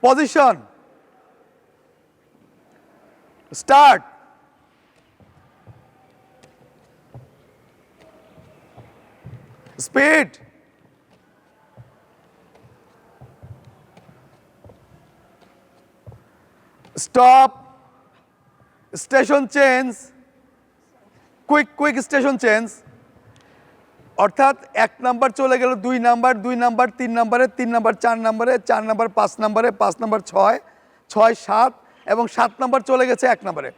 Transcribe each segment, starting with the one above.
position. Start. Speed. Stop. Station change quick quick station change অর্থাৎ এক number চলে গেল দুই নাম্বার দুই নাম্বার, তিন নাম্বারে, তিন নাম্বার, চার নাম্বারে, চার নাম্বার, পাঁচ নাম্বারে, পাঁচ নাম্বার, ছয় ছয়, সাত এবং সাত নাম্বার চলে গেছে এক নাম্বারে।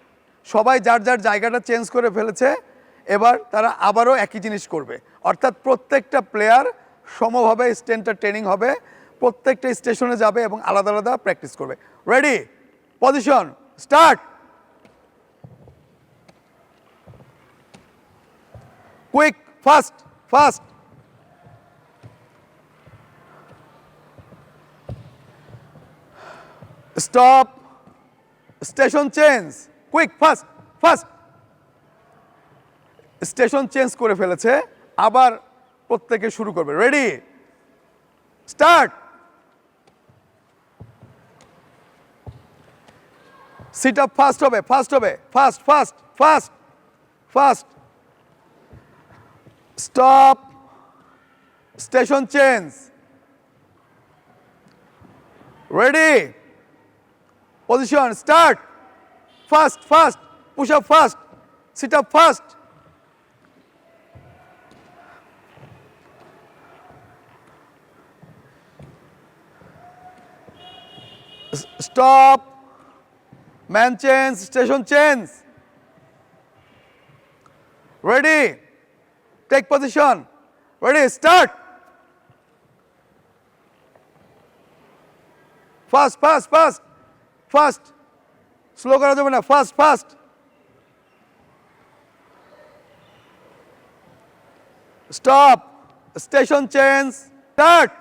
সবাই যার যার জায়গাটা চেঞ্জ করে ফেলেছে, এবার তারা আবারও একই জিনিস করবে। অর্থাৎ প্রত্যেকটা প্লেয়ার সমভাবে স্টেনটা ট্রেনিং হবে, প্রত্যেকটা স্টেশনে যাবে এবং আলাদা আলাদা প্র্যাকটিস করবে। Ready position start quick fast fast stop station change quick fast fast station change করে ফেলেছে, আবার প্রত্যেকে শুরু করবে। Ready start sit up fast হবে ফাস্ট হবে fast fast fast fast stop. Station chains. ready? Position start. First first push up first sit up first stop. Man chains. station chains. ready? take position ready start fast fast fast fast slow করা যাবে না fast fast stop station change start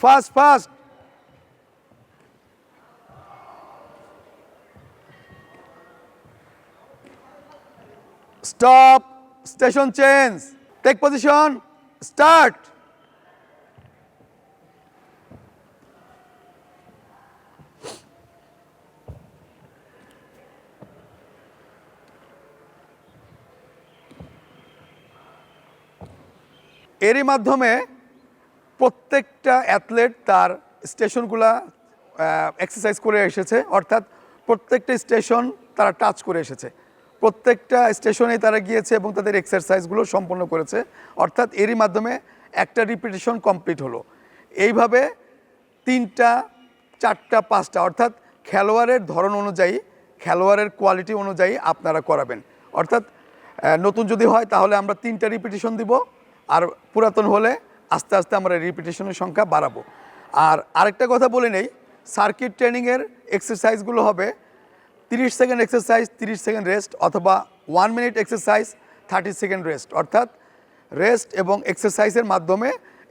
Fast, fast. Stop. Station change. Take position. Start. এরই মাধ্যমে প্রত্যেকটা athlete তার স্টেশনগুলা exercise করে এসেছে, অর্থাৎ প্রত্যেকটা স্টেশন তারা টাচ করে এসেছে প্রত্যেকটা স্টেশনে তারা গিয়েছে এবং তাদের এক্সারসাইজগুলো সম্পন্ন করেছে। অর্থাৎ এরই মাধ্যমে একটা রিপিটেশন কমপ্লিট হলো। এইভাবে তিনটা, চারটা, পাঁচটা, অর্থাৎ খেলোয়াড়ের ধরন অনুযায়ী, খেলোয়াড়ের কোয়ালিটি অনুযায়ী আপনারা করাবেন। অর্থাৎ নতুন যদি হয় তাহলে আমরা তিনটা রিপিটেশন দিব আর পুরাতন হলে আস্তে আস্তে আমরা রিপিটেশনের সংখ্যা বাড়াবো। আর আরেকটা কথা বলে নেই সার্কিট ট্রেনিংয়ের এক্সারসাইজগুলো হবে তিরিশ সেকেন্ড এক্সারসাইজ তিরিশ সেকেন্ড রেস্ট অথবা one minute exercise thirty second rest অর্থাৎ রেস্ট এবং এক্সারসাইজের মাধ্যমে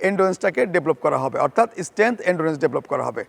এন্ডোরেন্সটাকে ডেভেলপ করা হবে। অর্থাৎ স্ট্রেংথ এন্ডোরেন্স ডেভেলপ করা হবে।